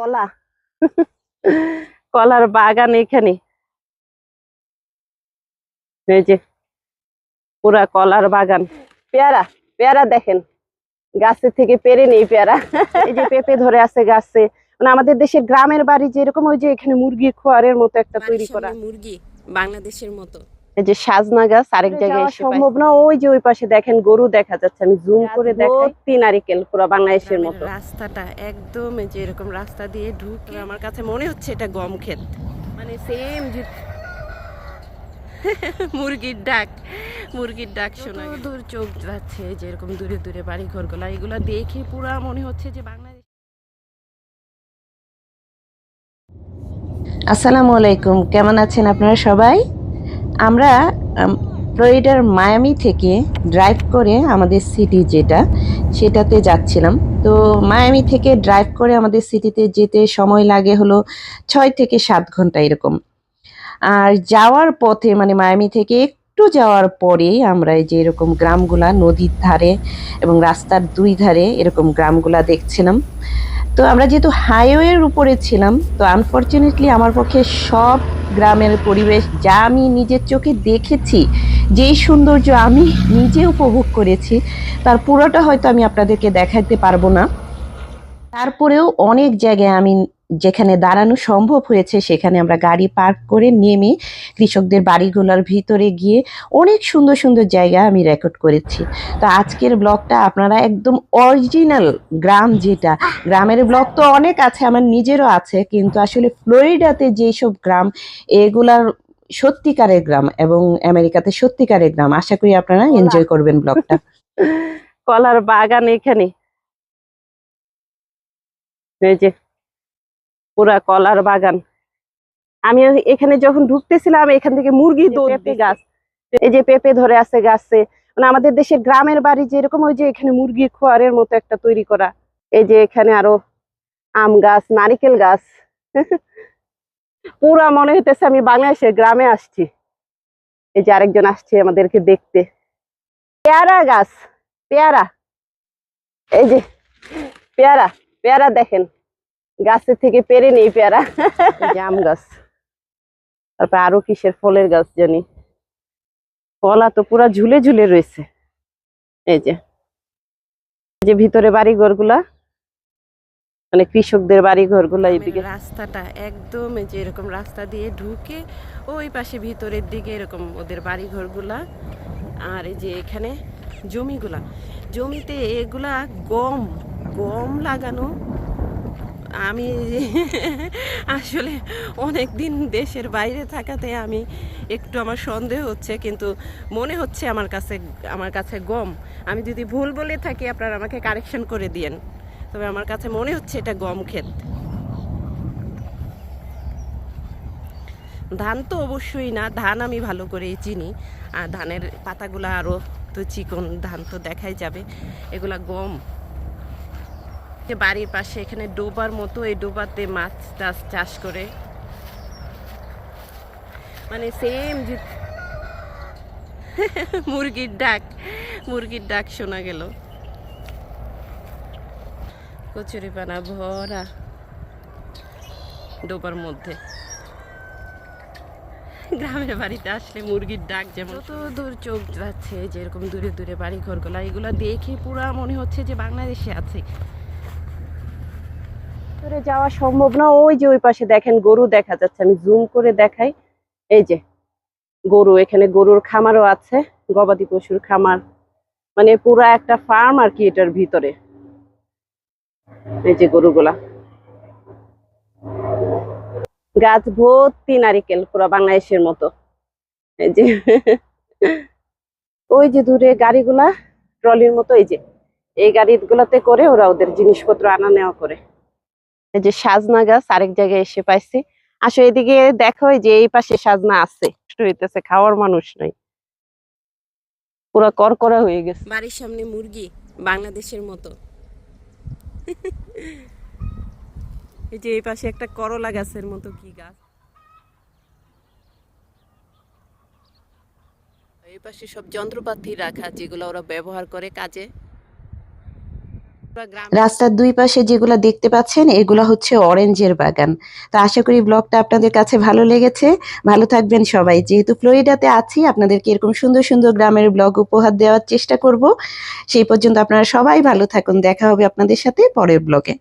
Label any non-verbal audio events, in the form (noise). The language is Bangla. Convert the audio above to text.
কলা। কলার বাগান এখানে। এই যে পুরা কলার বাগান। পেয়ারা পেয়ারা দেখেন। গাছের থেকে পেরে নেই পেয়ারা। এই যে পেঁপে ধরে আছে গাছে। মানে আমাদের দেশের গ্রামের বাড়ি যেরকম ওই যে এখানে মুরগি খোয়ারের মতো একটা তৈরি করা। মুরগি বাংলাদেশের মতো। এই যে সাজনা গাছ আরেক জায়গায় সম্ভব না ওই যে ওই পাশে দেখেন গরু দেখা যাচ্ছে। আমি জুম করে তিন নারিকেল পুরো বাংলাদেশের মতো। রাস্তাটা একদম এই যে এরকম রাস্তা দিয়ে ঢুকে আমার কাছে মনে হচ্ছে এটা গম ক্ষেত। মানে সেম (laughs) মুরগির ডাক মুরগির ডাক শোনা দূর চোখ যাচ্ছে যে এরকম দূরে দূরে বাড়ি ঘরগুলা এগুলা দেখে পুরা মনে হচ্ছে যে বাংলাদেশ আসসালামু আলাইকুম কেমন আছেন আপনারা সবাই? আমরা ফ্লোরিডার মায়ামি থেকে ড্রাইভ করে আমাদের সিটি যেটা, সেটাতে যাচ্ছিলাম। তো মায়ামি থেকে ড্রাইভ করে আমাদের সিটিতে যেতে সময় লাগে হলো ছয় থেকে সাত ঘণ্টা এরকম। আর যাওয়ার পথে মানে মায়ামি থেকে একটু যাওয়ার পরেই আমরা এই যে এরকম গ্রামগুলা, নদীর ধারে এবং রাস্তার দুই ধারে এরকম গ্রামগুলা দেখছিলাম। তো আমরা যেহেতু হাইওয়ের উপরে ছিলাম, তো আনফর্চুনেটলি আমার পক্ষে সব গ্রামের পরিবেশ যা আমি নিজের চোখে দেখেছি, যেই সৌন্দর্য আমি নিজে উপভোগ করেছি, তার পুরোটা হয়তো আমি আপনাদেরকে দেখাতে পারব না। তারপরেও অনেক জায়গায় আমি যেখানে দাঁড়ানো সম্ভব হয়েছে সেখানে আমরা গাড়ি পার্ক করে নেমে কৃষকদের বাড়িগুলোর ভিতরে গিয়ে অনেক সুন্দর সুন্দর জায়গা আমি রেকর্ড করেছি। তো আজকের ব্লগটা আপনারা একদম অরিজিনাল গ্রাম যেটা গ্রামের ব্লগ তো অনেক আছে আমার নিজেরও আছে কিন্তু আসলে ফ্লোরিডাতে যেসব গ্রাম এগুলার সত্যিকারের গ্রাম এবং আমেরিকাতে সত্যিকারের গ্রাম আশা করি আপনারা এনজয় করবেন ব্লগটা। (laughs) কলার বাগান এখানে। এই যে পুরা কলার বাগান। আমি এখানে যখন ঢুকতেছিলাম এখান থেকে মুরগি দৌড় পেঁপে গাছ। এই যে পেঁপে ধরে আছে গাছে। মানে আমাদের দেশের গ্রামের বাড়ি যেরকম ওই যে এখানে মুরগি খোয়ারের মতো একটা তৈরি করা। এই যে এখানে আরও আম গাছ নারিকেল গাছ। পুরা মনে হইতেছে আমি বাংলাদেশে গ্রামে আসছি। এই যে আরেকজন আসছে আমাদেরকে দেখতে। পেয়ারা গাছ পেয়ারা। এই যে পেয়ারা পেয়ারা দেখেন। গাছের থেকে পেরে নেই পেয়ারা। আম গাছ। তারপর আরও কিসের ফলের গাছ জানি। কলা তো পুরা ঝুলে ঝুলে রয়েছে। এই যে। এই যে ভিতরে বাড়ি ঘরগুলা মানে কৃষকদের বাড়ি ঘরগুলা এইদিকে। রাস্তাটা একদম এই যে এরকম রাস্তা দিয়ে ঢুকে ওই পাশে ভিতরের দিকে এরকম ওদের বাড়ি ঘরগুলা আর এই যে এখানে জমিগুলা। জমিতে এগুলা গম গম লাগানো আমি (laughs) আসলে অনেক দিন দেশের বাইরে থাকাতে আমি একটু আমার সন্দেহ হচ্ছে, কিন্তু মনে হচ্ছে আমার কাছে আমার কাছে গম। আমি যদি ভুল বলে থাকি, আপনারা আমাকে কারেকশন করে দিয়েন। তবে আমার কাছে মনে হচ্ছে এটা গম ক্ষেত। ধান তো অবশ্যই না, ধান আমি ভালো করেই চিনি। আর ধানের পাতাগুলো আরও তো চিকন, ধান তো দেখাই যাবে। এগুলা গম। বাড়ির পাশে এখানে ডোবার মতো এই ডোবাতে মাছ টাছ চাষ করে। মানে সেম (laughs) মুরগির ডাক মুরগির ডাক শোনা গেল। কচুরি পানা ভরা ডোবার মধ্যে। গ্রামের বাড়িতে আসলে মুরগির ডাক যেমন যত দূর চোখ যাচ্ছে যেরকম দূরে দূরে বাড়ি ঘরগুলা এগুলো দেখে পুরা মনে হচ্ছে যে বাংলাদেশে আছে। ভিতরে যাওয়া সম্ভব না। ওই যে ওই পাশে দেখেন গরু দেখা যাচ্ছে। আমি জুম করে দেখাই। এই যে গরু, এখানে গরুর খামারও আছে, গবাদি পশুর খামার। মানে পুরা একটা ফার্ম আর কি এটার ভিতরে। এই যে গরুগুলা। গাছ ভর্তি নারিকেল পুরো বাংলাদেশের মতো। এই যে ওই যে দূরে গাড়িগুলা, ট্রলির মতো, এই যে। এই গাড়িগুলাতে করে ওরা ওদের জিনিসপত্র আনা নেওয়া করে। এই যে সাজনা গাছ আরেক জায়গায় এসে পাইছি। আসো এদিকে দেখো এই যে এই পাশে সাজনা আছে হইতেছে খাওয়ার মানুষ নাই। পুরো করকরা হয়ে গেছে। বাড়ির সামনে মুরগি বাংলাদেশের মতো। এই যে এই পাশে একটা করলা গাছের মতো কি গাছ। এই পাশে সব যন্ত্রপাতি রাখা যেগুলো ওরা ব্যবহার করে কাজে। রাস্তার দুই পাশে যেগুলো দেখতে পাচ্ছেন, এগুলো হচ্ছে অরেঞ্জের বাগান। তো আশা করি ব্লগটা আপনাদের কাছে ভালো লেগেছে। ভালো থাকবেন সবাই। যেহেতু ফ্লোরিডাতে আছি, আপনাদেরকে এরকম সুন্দর সুন্দর গ্রামের ব্লগ উপহার দেওয়ার চেষ্টা করব। সেই পর্যন্ত আপনারা সবাই ভালো থাকুন। দেখা হবে আপনাদের সাথে পরের ব্লগে।